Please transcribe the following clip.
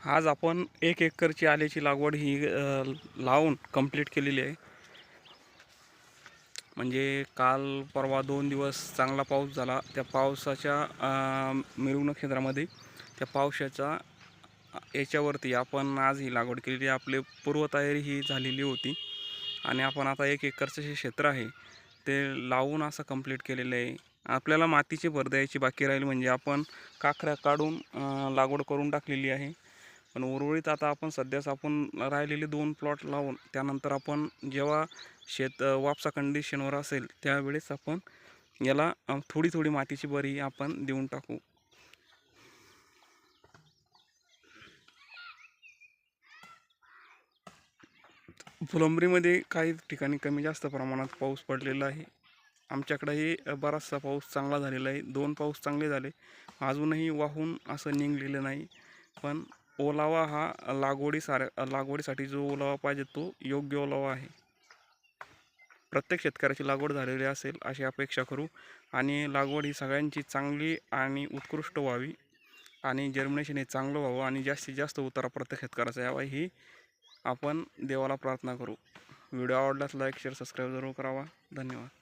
आज आपण एक एकरची आल्याची लागवड ही लावून कंप्लीट केलेली आहे. म्हणजे काल परवा दोन दिवस चांगला पाऊस झाला. त्या पावसाच्या मिरवणूक क्षेत्रामध्ये त्या पावसाच्या याच्यावरती आपण आज ही लागवड केलेली आपले आपली पूर्वतयारी ही झालेली होती. आणि आपण आता एक एकरचं जे क्षेत्र आहे ते लावून असं कंप्लीट केलेलं आहे. आपल्याला मातीची भर द्यायची बाकी राहील म्हणजे आपण काखऱ्या काढून लागवड करून टाकलेली आहे. पण उर्वरित आता आपण सध्याच आपण राहिलेले दोन प्लॉट लावून त्यानंतर आपण जेव्हा शेत वापसा कंडिशनवर असेल त्यावेळेस आपण याला थोडी थोडी मातीची बरी आपण देऊन टाकू. फुलंबरीमध्ये काही ठिकाणी कमी जास्त प्रमाणात पाऊस पडलेला आहे. आमच्याकडेही बराचसा पाऊस चांगला झालेला आहे. दोन पाऊस चांगले झाले. अजूनही वाहून असं निघलेलं नाही. पण ओलावा हा लागवडीसार लागवडीसाठी जो ओलावा पाहिजे तो योग्य ओलावा आहे. प्रत्येक शेतकऱ्याची लागवड झालेली असेल अशी अपेक्षा करू आणि लागवड ही सगळ्यांची चांगली आणि उत्कृष्ट व्हावी आणि जर्मिनेशन हे चांगलं व्हावं आणि जास्तीत जास्त उतारा प्रत्येक शेतकऱ्याचा यावा ही आपण देवाला प्रार्थना करू. व्हिडिओ आवडल्यास लाईक शेअर सबस्क्राईब जरूर करावा. धन्यवाद.